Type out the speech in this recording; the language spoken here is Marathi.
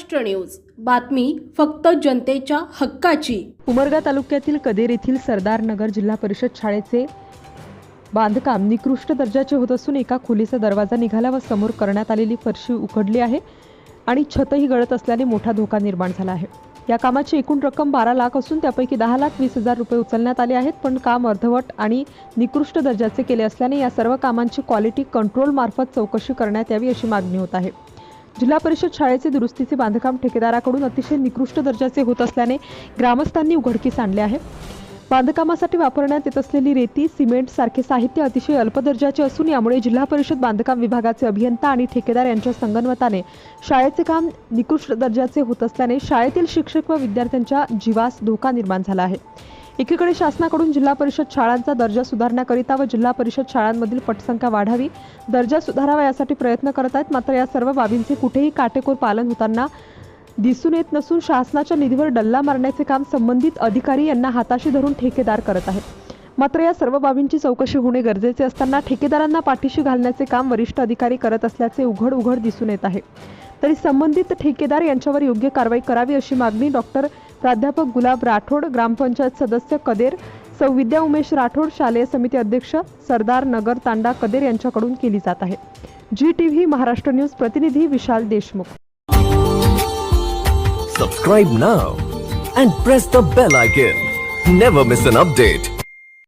महाराष्ट्र न्यूज. बातमी फक्त जनतेच्या हक्काची. उमरगा तालुक्यातील कदेर येथील सरदार नगर जिल्हा परिषद शाळेचे बांधकाम निकृष्ट दर्जाचे होत असून एका खोलीचा दरवाजा निघाला व समोर करण्यात आलेली फरशी उखडली आहे आणि छतही गळत असल्याने मोठा धोका निर्माण झाला आहे. या कामाची एकूण रक्कम बारा लाख असून त्यापैकी दहा लाख वीस हजार रुपये उचलण्यात आले आहेत पण काम अर्धवट आणि निकृष्ट दर्जाचे केले असल्याने या सर्व कामांची क्वालिटी कंट्रोल मार्फत चौकशी करण्यात यावी अशी मागणी होत आहे. जिल्हा परिषद शाळेचे दुरुस्तीचे बांधकाम ठेकेदाराकडून अतिशय निकृष्ट दर्जाचे होत असल्याने ग्रामस्थांनी उघडकीस आणले आहे. बांधकामासाठी वापरण्यात येत असलेली रेती सिमेंट सारखे साहित्य अतिशय अल्प दर्जाचे असून यामुळे जिल्हा परिषद बांधकाम विभागाचे अभियंता आणि ठेकेदार यांच्या संगनमताने शाळेचे काम निकृष्ट दर्जाचे होत असल्याने शाळेतील शिक्षक व विद्यार्थ्यांच्या जीवास धोका निर्माण झाला आहे. एकीकडे शासनाकडून जिल्हा परिषद शाळांचा दर्जा सुधारण्याकरिता व जिल्हा परिषद शाळांमधील पटसंख्या वाढावी दर्जा सुधारावा यासाठी प्रयत्न करत आहेत. मात्र या सर्व बाबींचे कुठेही काटेकोर पालन होताना दिसून येत नसून शासनाच्या निधीवर डल्ला मारण्याचे काम संबंधित अधिकारी यांना हाताशी धरून ठेकेदार करत आहेत. मात्र या सर्व बाबींची चौकशी होणे गरजेचे असताना ठेकेदारांना पाठीशी घालण्याचे काम वरिष्ठ अधिकारी करत असल्याचे उघड उघड दिसून येत आहे. तरी संबंधित ठेकेदार यांच्यावर योग्य कारवाई करावी अशी मागणी डॉक्टर प्राध्यापक गुलाब राठोड ग्रामपंचायत सदस्य कदेर सौ विद्या उमेश राठोड शालेय समिती अध्यक्ष सरदार नगर तांडा कदेर यांच्याकडून केली जात आहे. जी टीव्ही महाराष्ट्र न्यूज प्रतिनिधी Vishal Deshmukh. Subscribe now and press the bell icon never miss an update